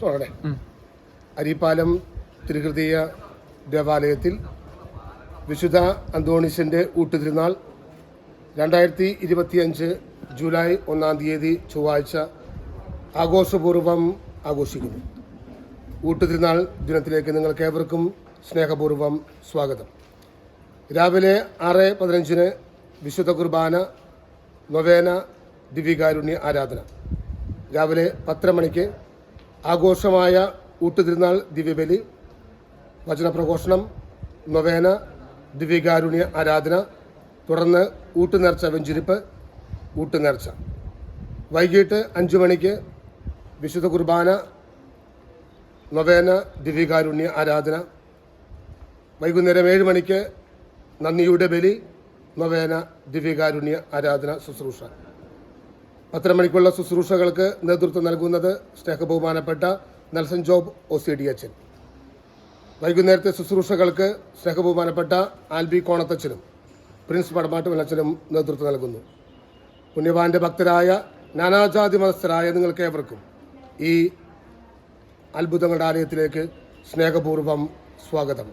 തുടങ്ങട്ടെ അരിപ്പാലം തിരുഹൃദയ ദേവാലയത്തിൽ വിശുദ്ധ അന്തോണിസിന്റെ ഊട്ടുതിരുന്നാൾ രണ്ടായിരത്തി ഇരുപത്തിയഞ്ച് ജൂലൈ ഒന്നാം തീയതി ചൊവ്വാഴ്ച ആഘോഷപൂർവം ആഘോഷിക്കുന്നു. ഊട്ടുതിരുന്നാൾ ദിനത്തിലേക്ക് നിങ്ങൾക്ക് ഏവർക്കും സ്നേഹപൂർവം സ്വാഗതം. രാവിലെ ആറ് പതിനഞ്ചിന് വിശുദ്ധ കുർബാന നൊവേന ദിവ്യകാരുണ്യ ആരാധന. രാവിലെ പത്തര മണിക്ക് ആഘോഷമായ ഊട്ടുതിരുന്നാൾ ദിവ്യബലി വചനപ്രഘോഷണം നൊവേന ദിവ്യകാരുണ്യ ആരാധന തുടർന്ന് ഊട്ടുനേർച്ച വെഞ്ചിരിപ്പ് ഊട്ടുനേർച്ച. വൈകിട്ട് അഞ്ച് മണിക്ക് വിശുദ്ധ കുർബാന നൊവേന ദിവ്യകാരുണ്യ ആരാധന. വൈകുന്നേരം ഏഴ് മണിക്ക് നന്ദിയുടെ ബലി നൊവേന ദിവ്യകാരുണ്യ ആരാധന ശുശ്രൂഷ. പത്തര മണിക്കുള്ള ശുശ്രൂഷകൾക്ക് നേതൃത്വം നൽകുന്നത് സ്നേഹ ബഹുമാനപ്പെട്ട Nelson Job O C D അച്ഛൻ. വൈകുന്നേരത്തെ ശുശ്രൂഷകൾക്ക് സ്നേഹ ബഹുമാനപ്പെട്ട ആൽബി കോണത്തച്ഛനും പ്രിൻസ് പടമാട്ട് മലച്ചനും നേതൃത്വം നൽകുന്നു. പുണ്യവാന്റെ ഭക്തരായ നാനാജാതി മതസ്ഥരായ നിങ്ങൾക്ക് ഏവർക്കും ഈ അത്ഭുതങ്ങളുടെ ആലയത്തിലേക്ക് സ്നേഹപൂർവം സ്വാഗതം.